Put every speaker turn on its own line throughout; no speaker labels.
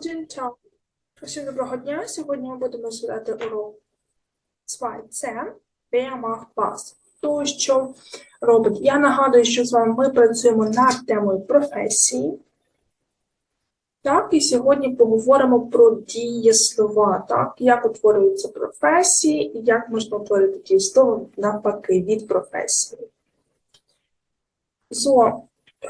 Tag. Всім доброго дня. Сьогодні ми будемо розглядати урок 2. Це Wer macht was? То, що робить. Я нагадую, що з вами ми працюємо над темою професії. Так, і сьогодні поговоримо про дієслова, так, як утворюються професії і як можна утворити дієслово навпаки від професії. So,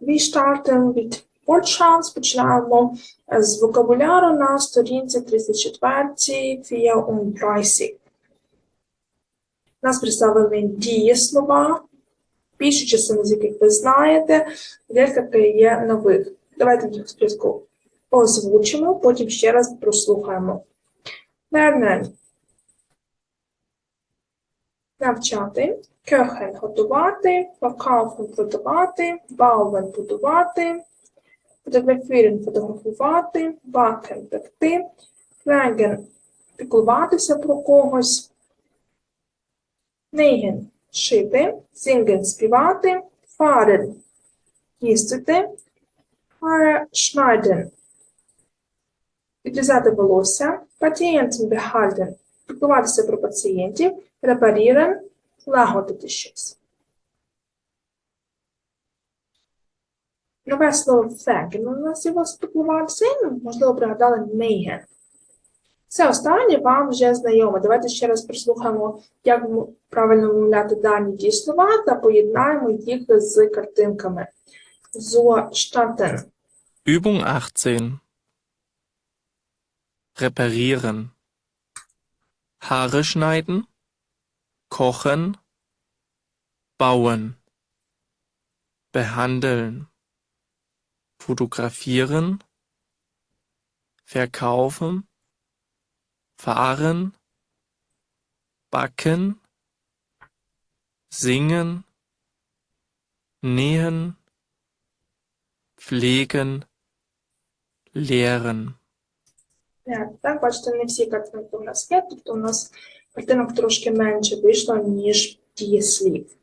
we starten with Wortschatz, починаємо з вокабуляру на сторінці 34 34. У нас представлені дієслова, більшу частину з яких ви знаєте, декілька є нових. Давайте їх спочатку озвучимо, потім ще раз прослухаємо. Lernen. Навчати. Köchen – готувати, verkaufen – продавати, bauen – будувати, фотографірен – фотографувати, backen – пекти, fragen – піклуватися про когось, nähen – шити, singen – співати, fahren – їздити, Haare schneiden – відрізати волосся, Patienten behalten – піклуватися про пацієнтів, reparieren – лагодити щось. Нове слово «феген» у нас його спекулюватися, і, ну, можливо, пригадали «мейген». Це останнє вам вже знайоме. Давайте ще раз прослухаємо, як правильно вимовляти дані дієслова та поєднаємо їх з картинками. Зо штатен.
Übung 18. Reparieren. Haare schneiden. Kochen. Bauen. Behandeln. Fotografieren. Verkaufen. Fahren. Backen. Singen. Nähen. Pflegen. Lehren.
Так, так, бачите, не всі картинки у нас є, тобто у нас картинок трошки менше вийшло, ніж дієслів.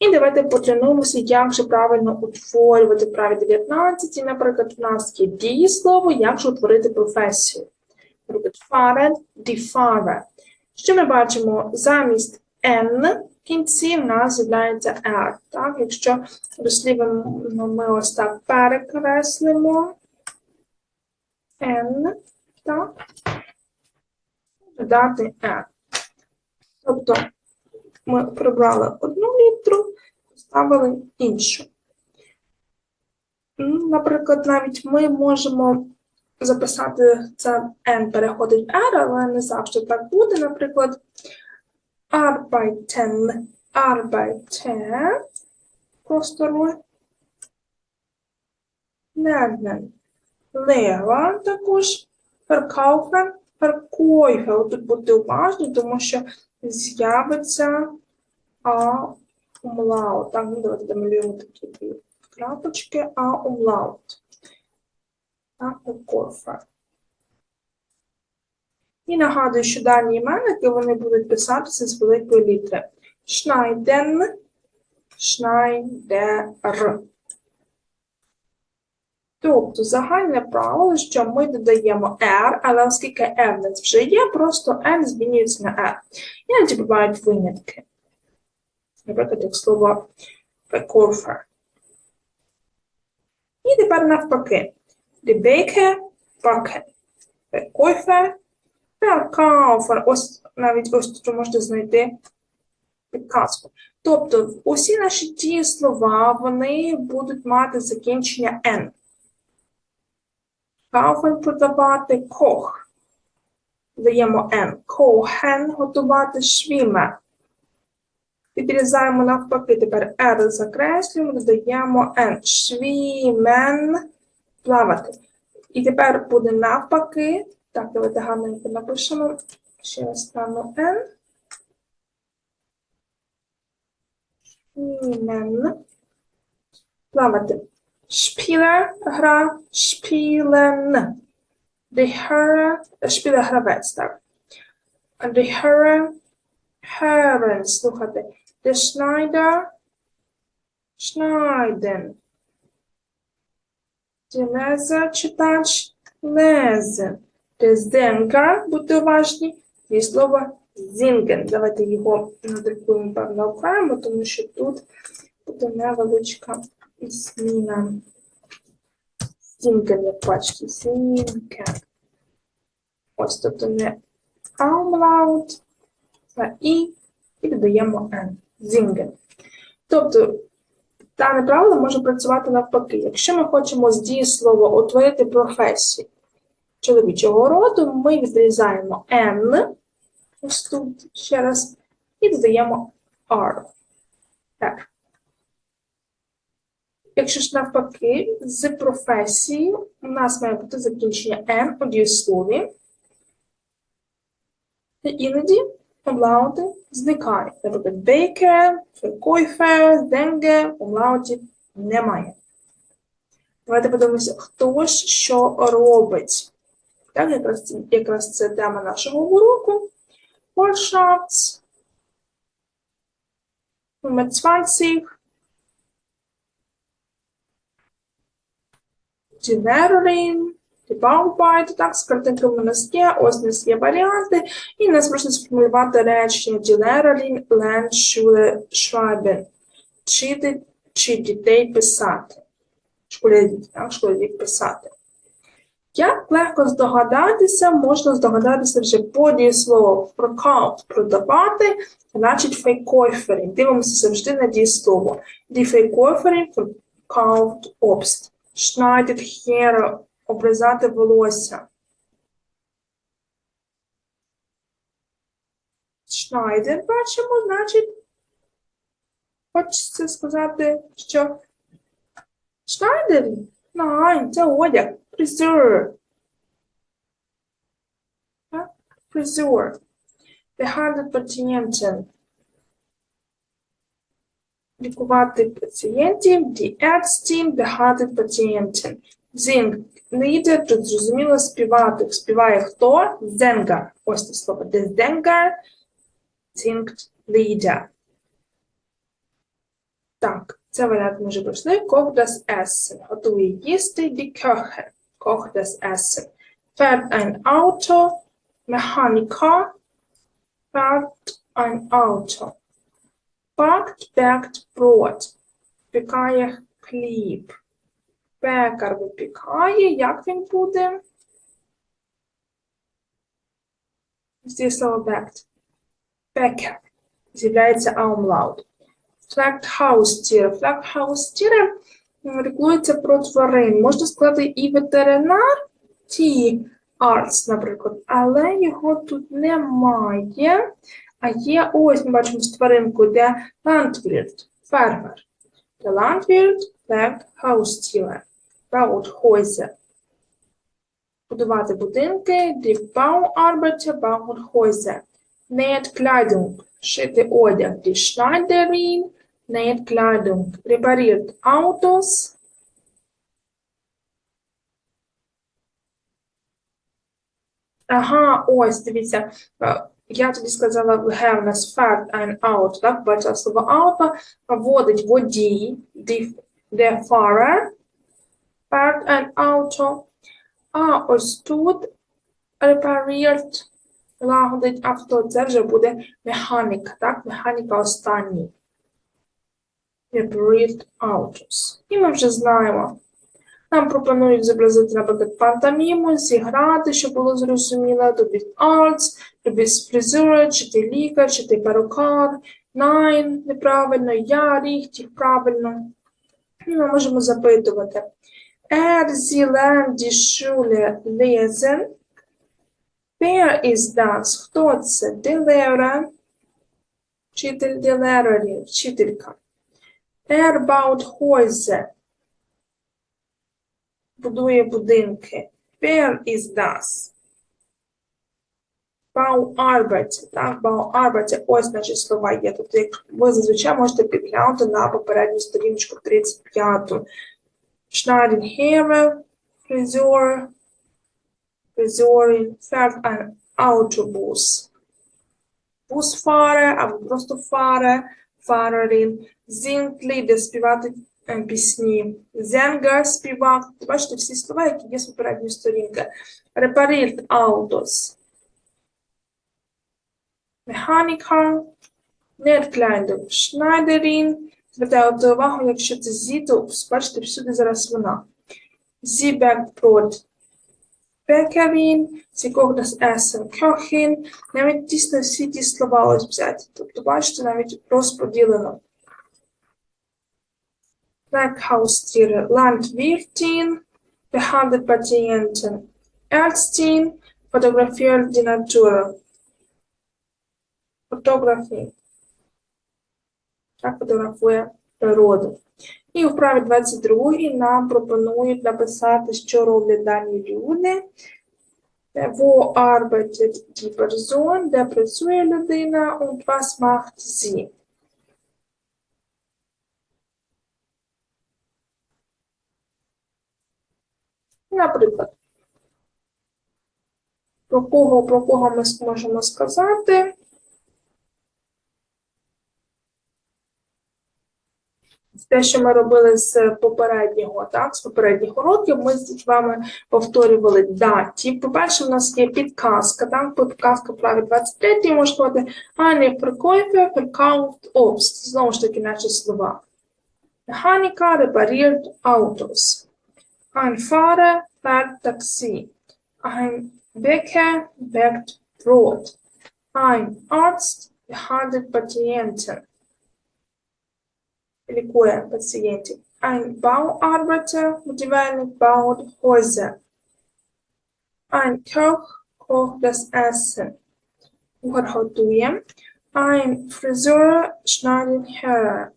І давайте потренуємося, як же правильно утворювати в праві 19. Наприклад, у нас є дієслово, як же утворити професію. Наприклад, fahren, die Що ми бачимо? Замість N в кінці в нас з'являється R. Так? Якщо дослівимо ми ось так перекреслимо N, так? Додати R. Тобто ми прибрали одну літру, поставили іншу. Наприклад, навіть ми можемо записати це N переходить в R, але не завжди так буде. Наприклад, arbeiten, arbeite, просто ми lernen. Лева також verkaufen, verkäufe. Тут будьте уважні, тому що з'явиться а умлаут. Так, ну давайте домалюємо такі дві крапочки, а умлаут. Так, verkäufe. І нагадую, що дані іменники вони будуть писатися з великої літери. Schneiden, Schneider. Тобто загальне правило, що ми додаємо R, але оскільки R в нас вже є, просто N змінюється на R. Іноді бувають винятки. Наприклад, як слово verkäufer. І тепер навпаки. Backen. Verkäufer verkaufen. Ось навіть ось тут можете знайти підказку. Тобто усі наші дієслова, вони будуть мати закінчення N. Kaufen – продавати, кох. Даємо N. Kochen – готувати, швіме. Підрізаємо навпаки, тепер R закреслюємо, додаємо N. Швімен – плавати. І тепер буде навпаки. Так, давайте гарненько напишемо. Ще раз стану N. Швімен. Плавати. Шпілер – гра, шпілен. Die шпілер – гравець, так. Die Herren, слухайте. De Schneider, schneiden. Die читач, lesen. Резенка, будьте уважні, і слово зінген. Давайте його надрукуємо певно окремо, тому що тут буде невеличка зміна. Зінген, як бачите, зінген. Ось, тобто не умлаут, а і, і додаємо n. Зінген. Тобто, дане правило може працювати навпаки. Якщо ми хочемо з дієслова утворити професію чоловічого роду, ми відрізаємо N, ось тут ще раз, і додаємо R. Так. Якщо ж навпаки, з професії у нас має бути закінчення N у дієслові, і іноді умлаути зникають. Наприклад, baker, verkäufer, денге, умлаутів немає. Давайте подивимося, хто ж що робить. Так, якраз, якраз це тема нашого уроку. Workshops. Nummer 20. Generally. Bauarbeit, так, з картинками у нас ось у нас є варіанти, і нас можна сформулювати речення lernen, Schule, schreiben. Вчити чи дітей писати. Школярів, так, школярів писати. Як легко здогадатися, можна здогадатися вже по дієслову «verkauft» – продавати, значить «verkäuferin». Дивимося завжди на дієслово. Die Verkäuferin verkauft Obst. Schneidet Haare – обрізати волосся. Schneider бачимо, значить, хочеться сказати, що Schneider, nein, це одяг. Так? Фризер. Behandelt Patienten. Лікувати пацієнтів, behandelt Patienten. Зінг. Лідер, тут зрозуміло співати. Співає хто? Ось це слово. Der Sänger singt Lieder. Так, це варіант ми вже. Die Köche. Koch das Essen. Fährt ein Auto. Mechaniker. Fährt ein Auto. Backt, backt Brot. Пікає хліб. Пекар випікає. Як він буде? Здесь слово backt. Пекар. З'являється аумлаут. Флагхаустіре. Флагхаустіре регулюється про тварин. Можна сказати і ветеринар, ті артс, наприклад, але його тут немає. А є ось, ми бачимо тваринку, де ландвірт, фермер. Der Landwirt pflegt Haustiere. Baut Häuser. Будувати будинки. Die Bauarbeiter bauen Häuser. Näht Kleidung. Шити одяг. Die Schneiderin näht Kleidung. Repariert Autos. Ага, ось, дивіться. Я тобі сказала в Гернес fährt ein Auto, так, бачила слово auto, водить водій, der Fahrer, fährt ein Auto, а ось тут repariert, лагодить авто, це вже буде механіка, так, механіка останній. Repariert autos. І ми вже знаємо. Нам пропонують зобразити, наприклад, пантоміму, зіграти, щоб було зрозуміло, тобі arts, тобі фризура, чи ти лікар, чи ти перукар, nine неправильно, я, ріхтіх правильно. І ми можемо запитувати. Er, sie lernt die Schule lesen. Wer ist das? Хто це? Die Lehrer. Вчитель, die Lehrerin, вчителька. Er baut Häuser. Будує будинки. Ось наші слова є. Тобто, як ви зазвичай можете підглянути на попередню сторіночку 35. Schneiden Haare, Friseur, Friseurin, fährt ein Autobus. Busfahrer або просто Fahrer, Fahrerin, singt Lieder, співати е, пісні. Зенгер співак. Бачите всі слова, які є з попередньої сторінки. Repariert Autos. Mechaniker. Netkleidung. Schneiderin. Звертаю увагу, якщо це зі, то бачите, всюди зараз вона. Brot. Bäckerin, sie kocht das Essen, Köchin. Навіть дійсно всі ті слова ось взяті. Тобто, бачите, навіть розподілено. Werkhaustiere, Landwirtin, behandelt Patienten, Ärztin, fotografiert die Natur. Фотографії. Так фотографує природу. І у вправі 22 нам пропонують написати, що роблять дані люди. Wo arbeitet die Person, де працює людина, und was macht sie? Наприклад, про кого, про кого ми можемо сказати? Те, що ми робили з попереднього, так, з попередніх уроків, ми з вами повторювали даті. По-перше, у нас є підказка, так, підказка праві 23, можна сказати, eine Verkäufer verkauft Obst. Знову ж таки, наші слова. Mechaniker repariert Autos. Ein Fahrer fährt Taxi. Ein Bäcker backt Brot. Ein Arzt behandelt Patienten. Лікує пацієнтів. Ein Bauarbeiter, будівельник, baut Häuser. Ein Koch kocht das Essen. Кухар готує. Ein Friseur schneidet Haare.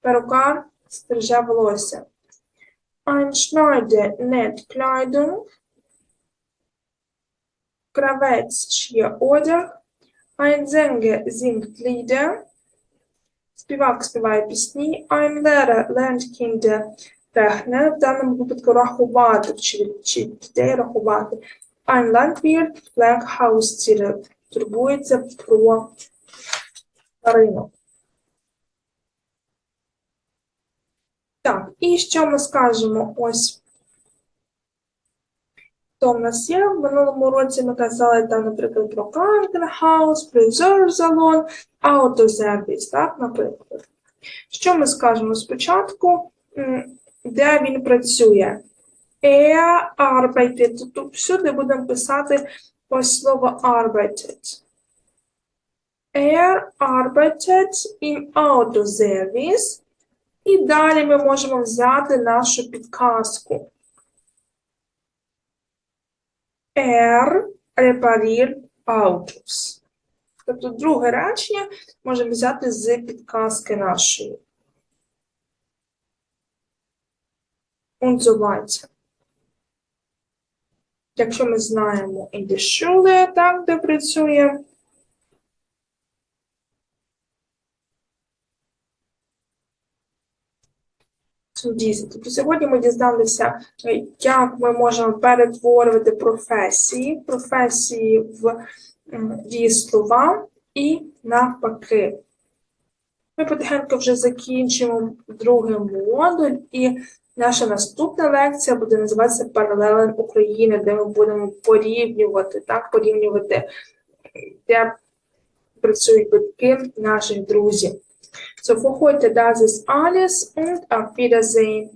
Перукар стриже волосся. Ein Schneider näht Kleidung. Кравець шиє одяг. Ein Sänger singt Lieder. Співак співає пісні. Ein Lehrer lernt Kinder rechnen. В даному випадку рахувати, вчить дітей рахувати. Ein Landwirt pflegt Haustiere. Турбується про тваринок. Так, і що ми скажемо? Ось. Хто в нас є? В минулому році ми казали там, наприклад, про Krankenhaus, фризер-салон, автозервіс, так, наприклад. Що ми скажемо спочатку? Де він працює? Er arbeitet. Тут всюди будемо писати ось слово arbeitet. Er arbeitet im Autoservice. І далі ми можемо взяти нашу підказку. Er repariert Autos. Тобто друге речення можемо взяти з підказки нашої. Weiter. Якщо ми знаємо in die Schule, так, де працює, Дійсно. Тобто сьогодні ми дізналися, е, як ми можемо перетворювати професії, професії в дієслова і навпаки. Ми потихеньку вже закінчимо другий модуль, і наша наступна лекція буде називатися Паралелен України, де ми будемо порівнювати, так, порівнювати, де працюють батьки наших друзів. So, für heute das ist alles und auf Wiedersehen.